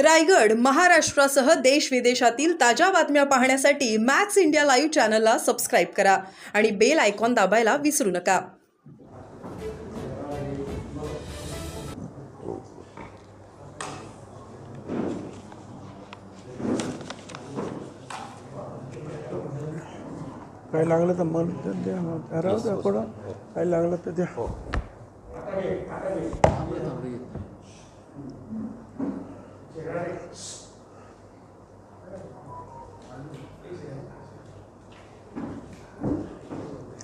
रायगड महाराष्ट्रासह देश विदेशातील ताज्या बातम्या पाहण्यासाठी मॅक्स इंडिया लाईव्ह चॅनलला सबस्क्राईब करा आणि बेल आयकॉन दाबायला विसरू नका. काय लागलं तर मन तर द्या मग राहू द्या पुढं काय लागलं तर द्या.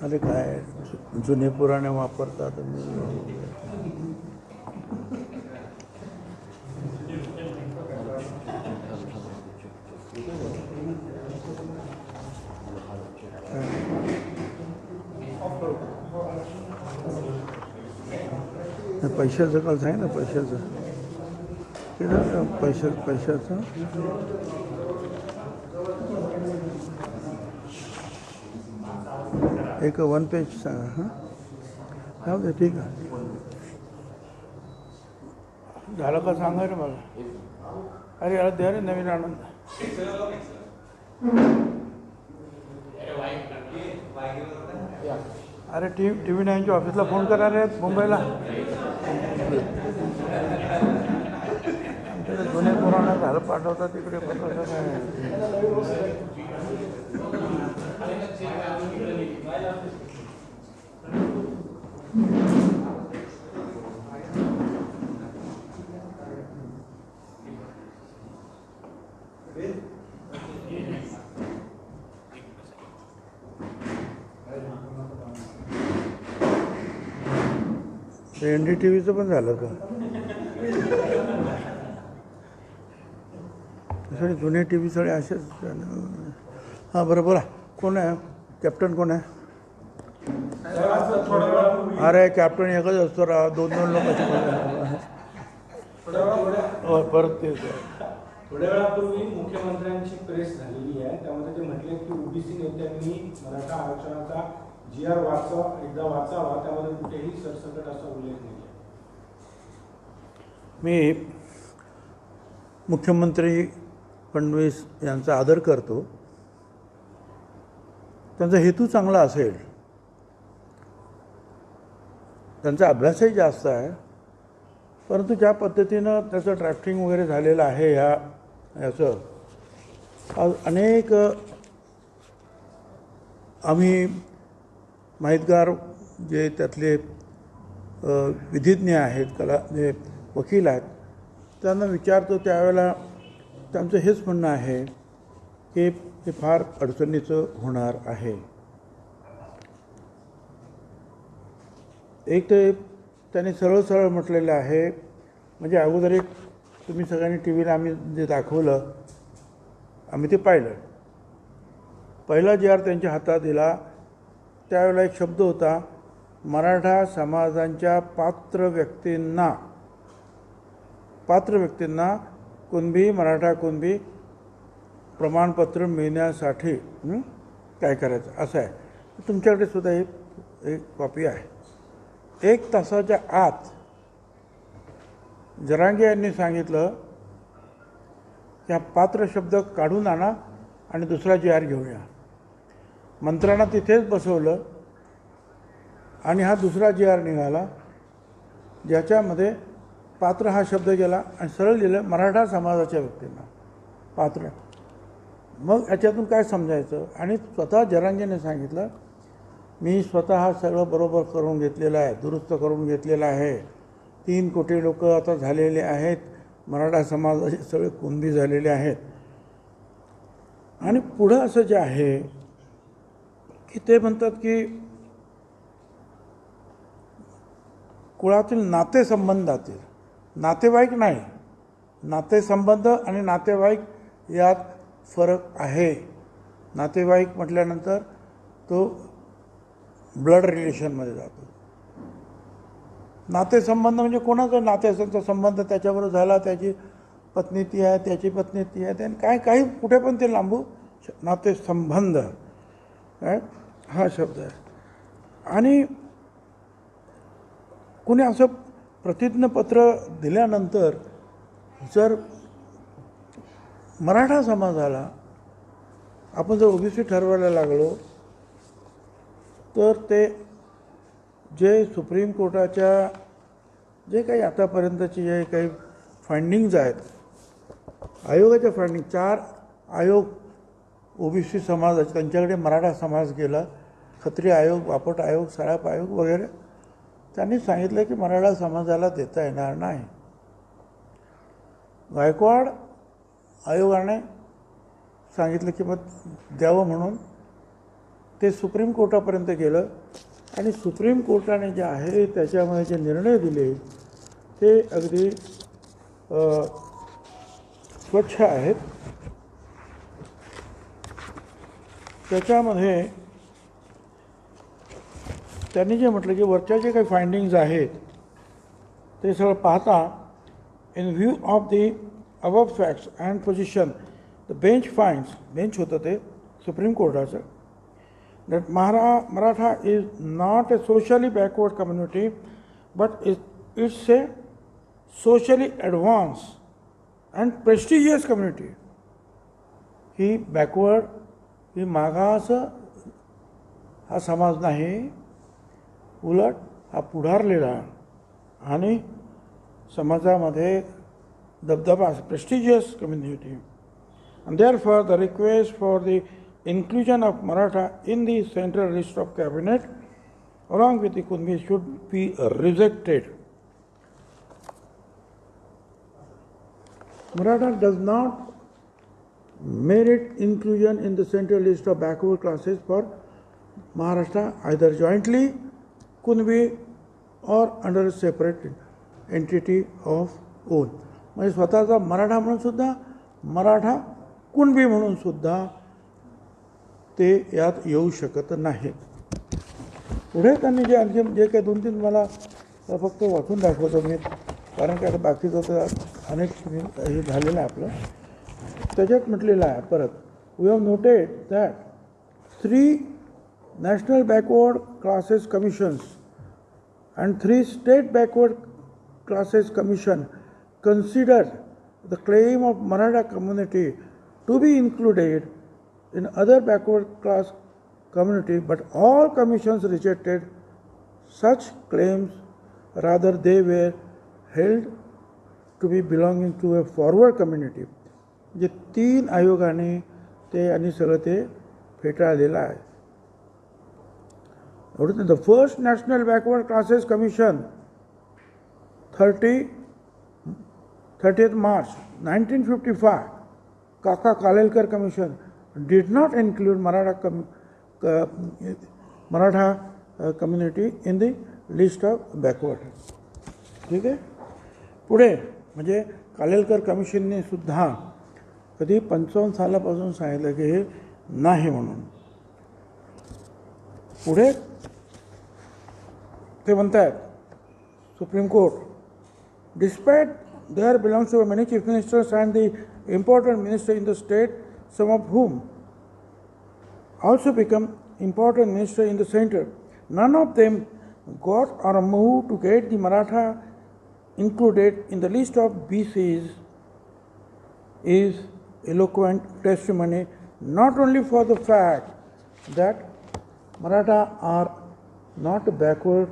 अरे काय जुने पुराणे वापरतात. पैशाचं काल सांग ना पैशाचं. पैशा पैशाचं. एक वन पेज सांगा हां. जाऊ दे ठीक आहे. झालं का सांगा रे मला अरे याला द्या रे नवीन आनंद अरे टी टी व्ही नाईनच्या ऑफिसला फोन करा रे मुंबईला. आमच्याकडे झालं पाठवता तिकडे एन डी टी व्हीचं पण झालं का? सगळे जुने टी व्ही सगळे असेच. हां बरं बोला. कोण आहे? कॅप्टन कोण आहे? अरे कॅप्टन एकच असतो राव दोन दोन लोकांचे हो परत तेच थोड्या वेळापूर्वी मुख्यमंत्र्यांची प्रेस झालेली आहे. त्यामध्ये ते म्हटले की ओबीसी नेत्यांनी मराठा आरक्षणाचा जी आर वाचा एकदा वाचावा. त्यामध्ये कुठेही सरसकट असा उल्लेख नाही मी मुख्यमंत्री फडणवीस यांचा आदर करतो त्यांचा हेतू चांगला असेल त्यांचा अभ्यासही जास्त आहे परंतु ज्या पद्धतीनं त्याचं ड्राफ्टिंग वगैरे झालेलं आहे ह्या याचं आज अनेक आम्ही माहितगार जे त्यातले विधिज्ञ आहेत कला जे वकील आहेत त्यांना विचारतो त्यावेळेला त्यांचं हेच म्हणणं आहे की हे फार अडचणीचं होणार आहे. एक तर त्याने सरळ सरळ म्हटलेलं आहे म्हणजे अगोदर एक तुम्ही सगळ्यांनी टी व्हीला आम्ही जे दाखवलं आम्ही ते पाहिलं. पहिला जे आर त्यांच्या हातात दिला त्यावेळेला एक शब्द होता मराठा समाजांच्या पात्र व्यक्तींना पात्र व्यक्तींना कुणबी मराठा कुणबी प्रमाणपत्र मिळण्यासाठी काय करायचं? असं आहे. तुमच्याकडे सुद्धा एक एक कॉपी आहे. एक तासाच्या आत जरांगे यांनी सांगितलं की हा पात्र शब्द काढून आणा आणि दुसरा जी आर घेऊया. मंत्र्यांना तिथेच बसवलं आणि हा दुसरा जी आर निघाला ज्याच्यामध्ये पात्र हा शब्द गेला आणि सरळ लिहिलं मराठा समाजाच्या व्यक्तींना. पात्र. मग याच्यातून काय समजायचं? आणि स्वतः जरांगेने सांगितलं मी स्वतः सगळं बरोबर करून घेतलेलं आहे दुरुस्त करून घेतलेलं आहे. तीन कोटी लोक आता झालेले आहेत. मराठा समाजाचे सगळे कुंभी झालेले आहेत. आणि पुढं असं जे आहे की ते म्हणतात की कुळातील नातेसंबंधातील नातेवाईक नाही. नातेसंबंध आणि नातेवाईक यात फरक आहे. नातेवाईक म्हटल्यानंतर तो ब्लड रिलेशनमध्ये जातो. नातेसंबंध म्हणजे कोणाचा नातेसांचा संबंध त्याच्याबरोबर झाला त्याची पत्नी ती आहे त्याची पत्नी ती आहे त्याने काय काही कुठे पण ते लांबू श- नातेसंबंध. हा शब्द आहे. आणि कुणी असं प्रतिज्ञापत्र दिल्यानंतर जर मराठा समाजाला आपण जर ओबीसी ठरवायला लागलो तर ते जे सुप्रीम कोर्टाच्या जे काही आतापर्यंतचे जे काही फाइंडिंग्ज आहेत आयोगाच्या फाइंडिंग चार आयोग ओबीसी समाजाचे त्यांच्याकडे मराठा समाज गेला खत्री आयोग बापट आयोग सराप आयोग वगैरे त्यांनी सांगितलं की मराठा समाजाला देता येणार नाही. गायकवाड आयोगाने सांगितलं की मग द्यावं म्हणून. ते सुप्रीम कोर्टापर्यंत गेलं आणि सुप्रीम कोर्टाने जे आहे त्याच्यामध्ये जे निर्णय दिले ते अगदी स्वच्छ आहेत. त्याच्यामध्ये त्यांनी जे म्हटलं की वरच्या जे काही फायंडिंग्ज आहेत ते सगळं पाहता in view of the above facts and position the bench finds bench होतं ते सुप्रीम कोर्टाचं दॅट महारा Maratha is not a socially backward community but is it's a socially advance and prestigious community he backward ही मागास हा समाज नाही उलट हा पुढारलेला आणि समाजामध्ये दबदबा प्रेस्टिजियस कमी होती and therefore the request for the inclusion of Maratha in the central list of cabinet along with the Kunbi should be rejected Maratha does not merit inclusion in the central list of backward classes for Maharashtra either jointly Kunbi or under a separate entity of own. म्हणजे स्वतःचा मराठा म्हणूनसुद्धा मराठा कुणबी म्हणूनसुद्धा ते यात येऊ शकत नाहीत पुढे त्यांनी जे आणखी जे काही दोन तीन मला फक्त वाचून दाखवतो मी कारण काय आता बाकीचं तर अनेक हे झालेलं आहे आपलं त्याच्यात म्हटलेलं आहे परत we have noted that three National backward classes commissions and three state backward classes commission considered the claim of Maratha community to be included in other backward class community, but all commissions rejected such claims. Rather, they were held to be belonging to a forward community. जे तीन आयोगाने ते आणि सगळं ते फेटाळलेलं आहे एवढं the first National Backward Classes Commission thirty thirtieth March nineteen fifty five Kaka Kalelkar commission did not include Maratha uh, क- Maratha community in the list of backward ठीक आहे पुढे म्हणजे कालेलकर कमिशनने सुद्धा कधी पंचावन्न सालापासून सांगितलं की हे नाही म्हणून. पुढे ते म्हणतात Supreme Court despite their belongs to many chief ministers and the important minister in the state some of whom also become important minister in the center. None of them got or moved to get the Maratha included in the list of BCs is eloquent testimony not only for the fact that Maratha are not a backward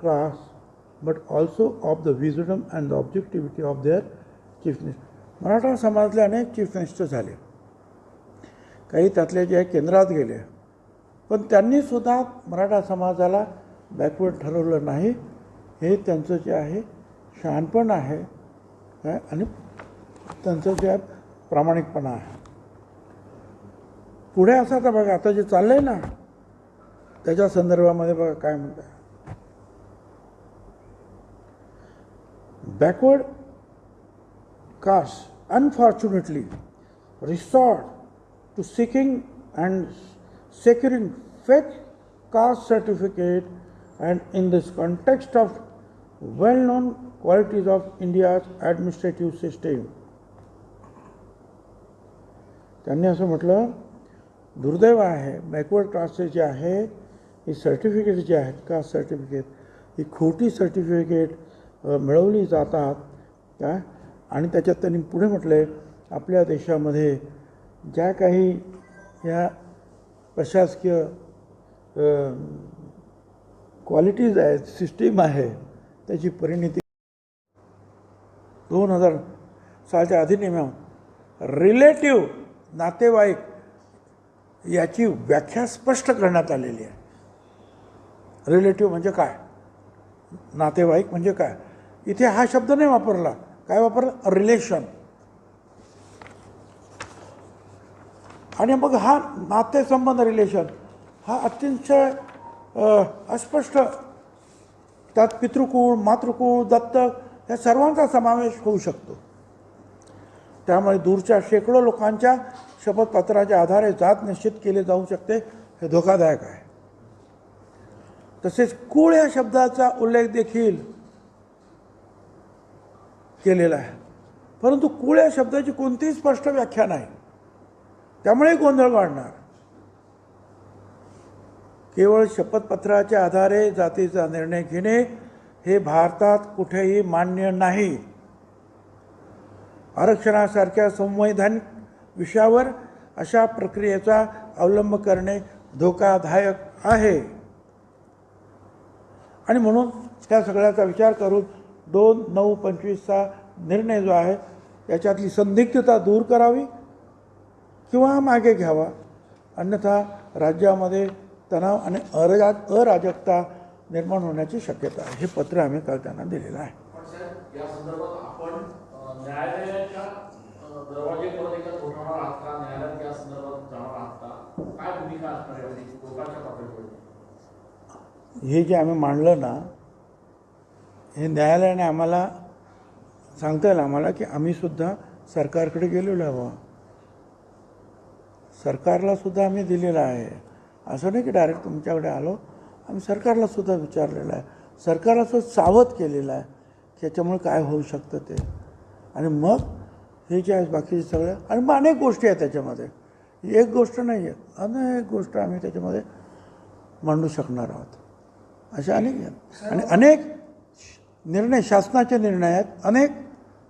class but also of the wisdom and the objectivity of their chief minister. Maratha समाजातले अनेक chief minister झाले. काही त्यातले जे केंद्रात गेले पण त्यांनीसुद्धा मराठा समाजाला बॅकवर्ड ठरवलं नाही. हे त्यांचं जे आहे शहाणपण आहे काय आणि त्यांचं जे आहे प्रामाणिकपणा आहे. पुढे असं आता बघा आता जे चाललं आहे ना त्याच्या संदर्भामध्ये बघा काय म्हणतात. backward castes unfortunately resort to seeking and securing fake caste certificate and in this context of well-known qualities of India's administrative system. त्यांनी असं म्हटलं दुर्दैव आहे बॅकवर्ड क्लासचे जे आहे ही सर्टिफिकेट जे आहेत कास्ट सर्टिफिकेट ही खोटी सर्टिफिकेट अ, मिळवली जातात काय? आणि त्याच्यात त्यांनी पुढे म्हटले आपल्या देशामध्ये ज्या काही ह्या प्रशासकीय क्वालिटीज आहेत सिस्टीम आहे त्याची परिणिती दोन हजार सालच्या अधिनियमात रिलेटिव्ह नातेवाईक याची व्याख्या स्पष्ट करण्यात आलेली आहे. रिलेटिव्ह म्हणजे काय? नातेवाईक म्हणजे काय? इथे हा शब्द नाही वापरला. काय वापरला? रिलेशन आणि मग हा नातेसंबंध रिलेशन हा अतिशय अस्पष्ट. त्यात पितृकुळ मातृकुळ दत्तक या सर्वांचा समावेश होऊ शकतो. त्यामुळे दूरच्या शेकडो लोकांच्या शपथपत्राच्या आधारे जात निश्चित केले जाऊ शकते. हे धोकादायक आहे. तसेच कुळ या शब्दाचा उल्लेख देखील केलेला आहे. परंतु कुळ या शब्दाची कोणतीही स्पष्ट व्याख्या नाही. त्यामुळे गोंधळ वाढणार. केवळ शपथपत्राच्या आधारे जातीचा निर्णय घेणे हे भारतात कुठेही मान्य नाही. आरक्षणासारख्या संवैधानिक विषयावर अशा प्रक्रियेचा अवलंब करणे धोकादायक आहे. आणि म्हणून त्या सगळ्याचा विचार करून दोन नऊ पंचवीसचा निर्णय जो आहे याच्यातली संदिग्धता दूर करावी किंवा मागे घ्यावा. अन्यथा राज्यामध्ये तणाव आणि अराजा अराजकता निर्माण होण्याची शक्यता आहे. हे पत्र आम्ही काल त्यांना दिलेलं आहे. हे जे आम्ही मांडलं ना हे न्यायालयाने आम्हाला सांगता येईल आम्हाला की आम्ही सुद्धा सरकारकडे गेलेलो आहे बाबा सरकारलासुद्धा आम्ही दिलेलं आहे. असं नाही की डायरेक्ट तुमच्याकडे आलो आम्ही सरकारलासुद्धा विचारलेलं आहे. सरकारला सुद्धा सावध केलेलं आहे की याच्यामुळे काय होऊ शकतं ते. आणि मग हे जे आहे बाकीचे सगळं आणि मग अनेक गोष्टी आहेत त्याच्यामध्ये. ही एक गोष्ट नाही आहे. अनेक गोष्ट आम्ही त्याच्यामध्ये मांडू शकणार आहोत. अशा अनेक आहेत. आणि अनेक निर्णय शासनाचे निर्णय आहेत अनेक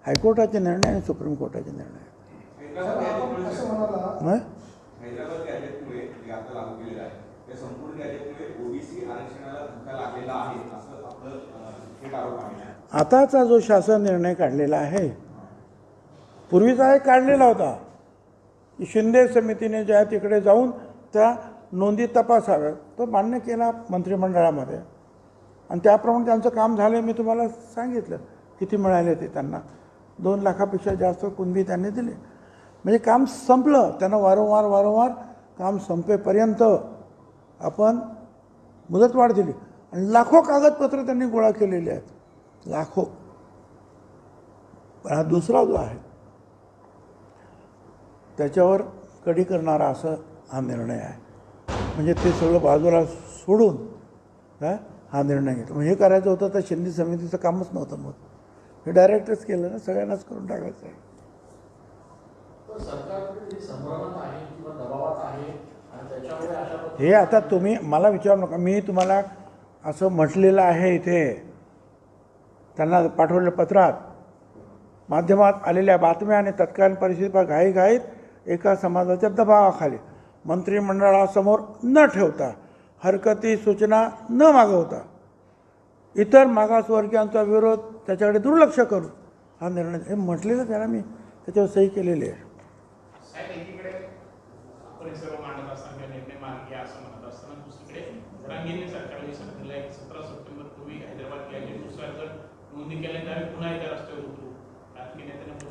हायकोर्टाचे निर्णय आणि सुप्रीम कोर्टाचे निर्णय. आहेत आताचा जो शासन निर्णय काढलेला आहे पूर्वीचा एक काढलेला होता. की शिंदे समितीने ज्या तिकडे जाऊन त्या नोंदी तपासाव्या तो मान्य केला मंत्रिमंडळामध्ये. आणि त्याप्रमाणे त्यांचं काम झालं मी तुम्हाला सांगितलं. किती मिळाले ते त्यांना? दोन लाखापेक्षा जास्त कुणबी त्यांनी दिले. म्हणजे काम संपलं. त्यांना वारंवार वारंवार काम संपेपर्यंत आपण मुदतवाढ दिली. आणि लाखो कागदपत्र त्यांनी गोळा केलेली आहेत. लाखो. पण हा दुसरा जो आहे त्याच्यावर कडी करणारा असं हा निर्णय आहे. म्हणजे ते सगळं बाजूला सोडून काय हा निर्णय घेतला हे करायचं होतं तर शिंदे समितीचं कामच नव्हतं मग. हे डायरेक्टच केलं ना सगळ्यांनाच करून टाकायचं आहे. हे आता तुम्ही मला विचारू नका. मी तुम्हाला असं म्हटलेलं आहे इथे. त्यांना पाठवलेल्या पत्रात. माध्यमात आलेल्या बातम्या आणि तत्कालीन परिस्थिती घाईघाईत एका समाजाच्या दबावाखाली मंत्रिमंडळासमोर न ठेवता हरकती सूचना न मागवता. इतर मागासवर्गीयांचा विरोध त्याच्याकडे दुर्लक्ष करून हा निर्णय हे म्हटलेलं त्याला मी त्याच्यावर सही केलेली आहे.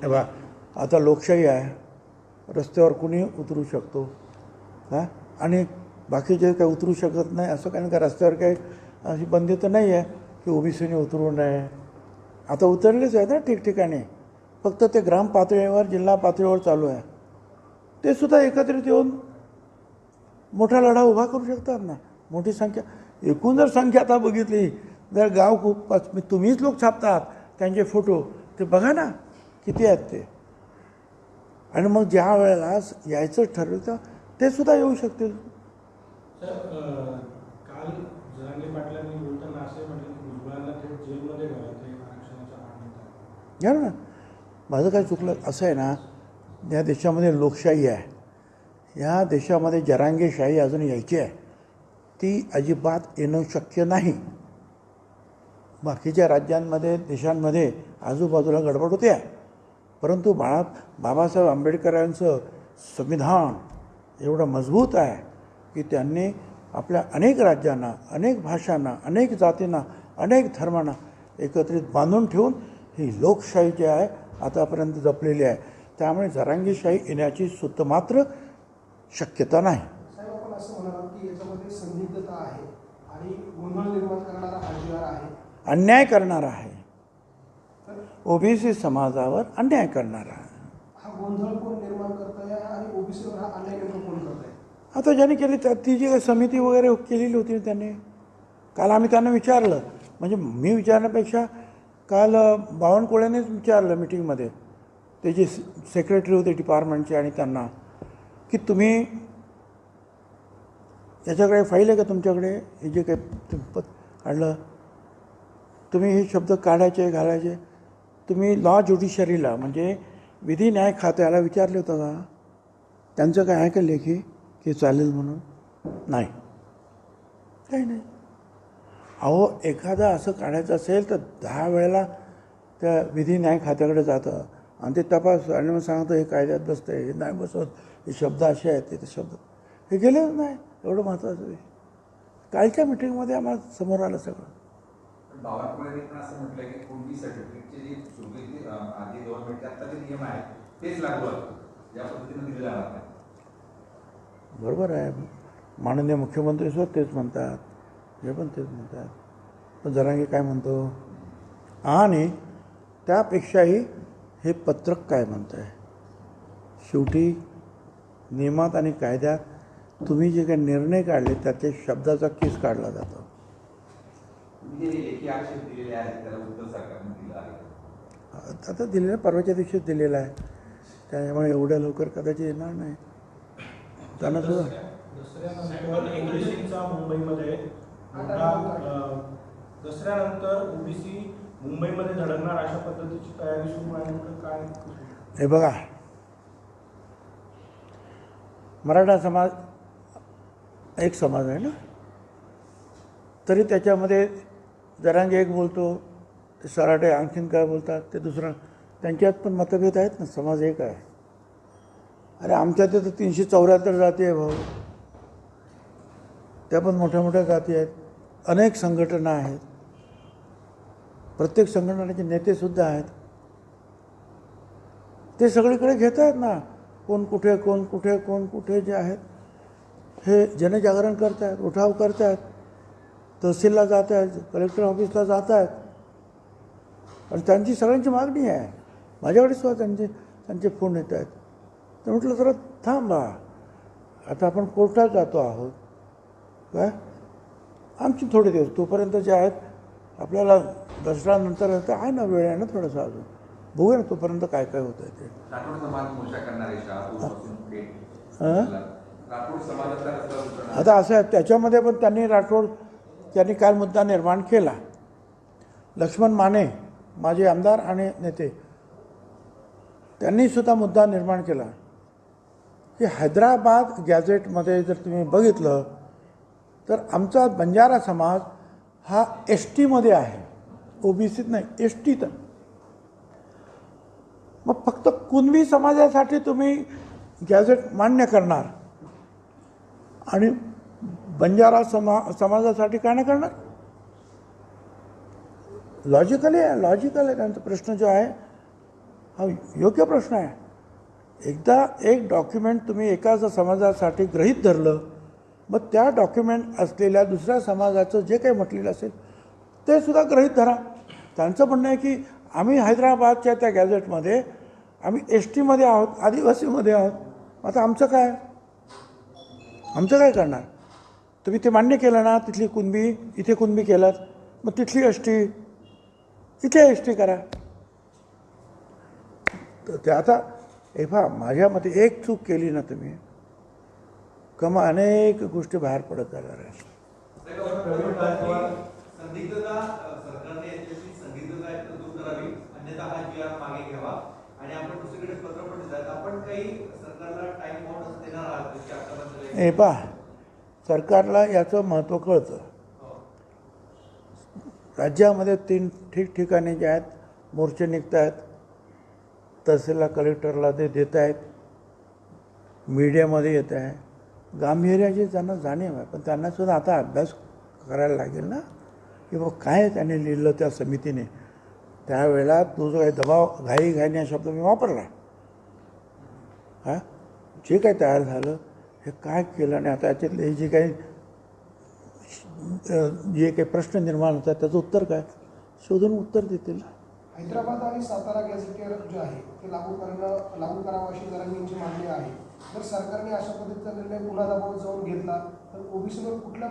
बा आता लोकशाही आहे. रस्त्यावर कुणी उतरू शकतो. हां? आणि बाकीचे काही उतरू शकत नाही. असं काही नाही का रस्त्यावर काही अशी बंदी तर नाही आहे की ओबीसीने उतरू नये. आता उतरलेच आहे ना ठिकठिकाणी. फक्त ते ग्राम पातळीवर जिल्हा पातळीवर चालू आहे. ते सुद्धा एकत्रित येऊन मोठा लढा उभा करू शकतात ना. मोठी संख्या एकूण जर संख्या आता बघितली जर गाव खूप पाच- तुम्हीच लोक छापतात त्यांचे फोटो ते बघा ना किती आहेत ते. आणि मग ज्या वेळेला यायचं तर ते सुद्धा येऊ शकतील. सर काल जरांगे पाटलांनी बोलताना असे म्हटले की भुजबळांना थेट जेलमध्ये घालायचं आरक्षणाच्या मागणीचा घ्या ना. माझं काय चुकलं असं आहे ना या देशामध्ये लोकशाही आहे. या देशामध्ये जरांगेशाही अजून यायची आहे. ती अजिबात येणं शक्य नाही. बाकीच्या राज्यांमध्ये देशांमध्ये आजूबाजूला गडबड होते. आहे परंतु बाळा बाबासाहेब आंबेडकरांचं संविधान एवढं मजबूत आहे. की त्यांनी आपल्या अनेक राज्यांना अनेक भाषांना अनेक जातींना अनेक धर्मांना एकत्रित बांधून ठेवून ही लोकशाही जी आहे आतापर्यंत जपलेली आहे. त्यामुळे जरांगीशाही येण्याची सुद्धा मात्र शक्यता नाही. अन्याय करणारा आहे. ओबीसी समाजावर अन्याय करणारा आहे. आता ज्यांनी केली त्या ती जी काही समिती वगैरे केलेली होती ना त्यांनी काल आम्ही त्यांना विचारलं. म्हणजे मी विचारण्यापेक्षा काल अ, बावनकुळेनेच विचारलं मिटिंगमध्ये. ते जे सेक्रेटरी होते डिपार्टमेंटचे आणि त्यांना की तुम्ही याच्याकडे फाईल आहे का तुमच्याकडे? हे जे काही तुम्ही काढलं तुम्ही हे शब्द काढायचे घालायचे. तुम्ही लॉ ज्युडिशरीला म्हणजे विधी न्याय खात्याला विचारले होतं का? त्यांचं काय आहे का लेखी? की चालेल म्हणून? नाही. काही नाही. अहो एखादा असं काढायचं असेल तर दहा वेळेला त्या विधी न्याय खात्याकडे जातं. आणि ते तपास आणि मग सांगतं हे कायद्यात बसतं हे नाही बसत हे शब्द असे आहेत ते शब्द. हे गेलेच नाही. एवढं महत्त्वाचं विषय कालच्या मिटिंगमध्ये आम्हाला समोर आलं सगळं. असं की सर्टिफिकेटचे जे आधी गव्हर्नमेंटचे आता जे नियम आहेत तेच लागू असतात या पद्धतीने दिले जाणार नाही बरोबर आहे. माननीय मुख्यमंत्री सुद्धा तेच म्हणतात. हे पण तेच म्हणतात. पण जरांगे काय म्हणतो? आणि त्यापेक्षाही हे पत्रक काय म्हणतं आहे शेवटी नियमात आणि कायद्यात तुम्ही जे काही निर्णय काढले त्याच्या शब्दाचा केस काढला जातो. आता दिलेलं परवाच्या दिवशीच दिलेलं आहे. त्यामुळे एवढ्या लवकर कदाचित येणार नाही. त्यांना सुद्धा मुंबईमध्ये मोठा अ, दसऱ्यानंतर ओबीसी मुंबईमध्ये धडकणार अशा पद्धतीची तयारी सुरू आहे नेमकं काय? हे बघा. मराठा समाज एक समाज आहे ना? तरी त्याच्यामध्ये जरांगे एक बोलतो ते सराटे आणखीन काय बोलतात ते दुसरं त्यांच्यात पण मतभेद आहेत ना? समाज एक आहे. अरे आमच्या तिथं तीनशे चौऱ्याहत्तर जाती आहे भाऊ. त्या पण मोठ्या मोठ्या जाती आहेत. अनेक संघटना आहेत. प्रत्येक संघटनेचे नेतेसुद्धा आहेत. ते सगळीकडे घेत आहेत ना. कोण कुठे कोण कुठे कोण कुठे जे आहेत हे जनजागरण करत आहेत उठाव करत आहेत तहसीलला जात आहेत कलेक्टर ऑफिसला जात आहेत आणि त्यांची सगळ्यांची मागणी आहे. माझ्याकडे सुद्धा त्यांचे त्यांचे फोन येत आहेत तर म्हटलं जरा थांबा. आता आपण कोर्टात जातो आहोत. काय? आमची थोडे दिवस तोपर्यंत जे आहेत आपल्याला दसऱ्यानंतर तर आहे ना वेळ आहे ना थोडंसं अजून. बघूया ना तोपर्यंत काय काय होतं आहे ते हं? आता असं आहे त्याच्यामध्ये पण त्यांनी राठोड त्यांनी काल मुद्दा निर्माण केला. लक्ष्मण माने माझे आमदार आणि नेते त्यांनी सुद्धा मुद्दा निर्माण केला. की हैदराबाद गॅझेटमध्ये जर तुम्ही बघितलं तर आमचा बंजारा समाज हा एस टीमध्ये आहे. ओ बी सीत नाही एस टीत मग फक्त कुणबी समाजासाठी तुम्ही गॅझेट मान्य करणार? आणि बंजारा समा समाजासाठी काय नाही करणार? लॉजिकली आहे लॉजिकल आहे. त्यांचा प्रश्न जो आहे हा योग्य प्रश्न आहे. एकदा एक डॉक्युमेंट तुम्ही एकाच समाजासाठी ग्रहित धरलं मग त्या डॉक्युमेंट असलेल्या दुसऱ्या समाजाचं जे काही म्हटलेलं असेल ते सुद्धा ग्रहित धरा. त्यांचं म्हणणं आहे की आम्ही हैदराबादच्या त्या गॅझेटमध्ये आम्ही एस टीमध्ये आहोत आदिवासीमध्ये आहोत. आता आमचं काय? आमचं काय करणार? तुम्ही ते मान्य केलं ना तिथली कुणबी इथे कुणबी केलात मग तिथली एस टी इथे एस टी करा. तर ते आता हे पहा माझ्या मते एक चूक केली ना तुम्ही कमा अनेक गोष्टी बाहेर पडत जाणार आहेत. हे पहा सरकारला याचं महत्त्व कळतं. राज्यामध्ये तीन ठिकठिकाणी जे आहेत मोर्चे निघत आहेत तहसीलला कलेक्टरला ते देत आहेत. मीडियामध्ये येत आहे. गांभीर्याची त्यांना जाणीव आहे. पण त्यांनासुद्धा आता अभ्यास करायला लागेल ना? की बाबा काय त्याने लिहिलं त्या समितीने? त्यावेळेला तो जो काही दबाव घाई घाईने हा शब्द मी वापरला. हां? जे काय तयार झालं हे काय केलं? आणि आता याच्यातले जे काही जे काही प्रश्न निर्माण होतात त्याचं उत्तर काय? शोधून उत्तर देतील हैदराबाद आणि सातारा गॅझेटियर जे आहे ते लागू करणं लागू करावं अशी जरांगींची मागणी आहे. जर सरकारने अशा पद्धतीचा निर्णय पुन्हा दबाव जाऊन घेतला तर ओबीसीवर कुठल्या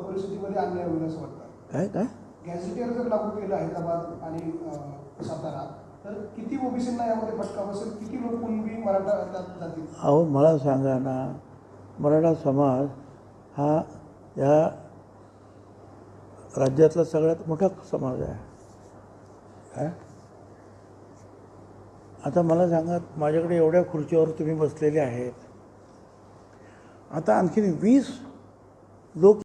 परिस्थितीमध्ये अन्याय होईल असं वाटतं? काय काय? गॅझेटियर जर लागू केलं हैदराबाद आणि सातारा तर किती ओबीसींना यामध्ये फटका बसेल? किती लोक कुणबी मराठा जातील? अहो मला सांगा ना मराठा समाज हा या राज्यातला सगळ्यात मोठा समाज आहे. काय आता मला सांगा माझ्याकडे एवढ्या खुर्चीवर तुम्ही बसलेले आहेत. आता आणखीन वीस लोक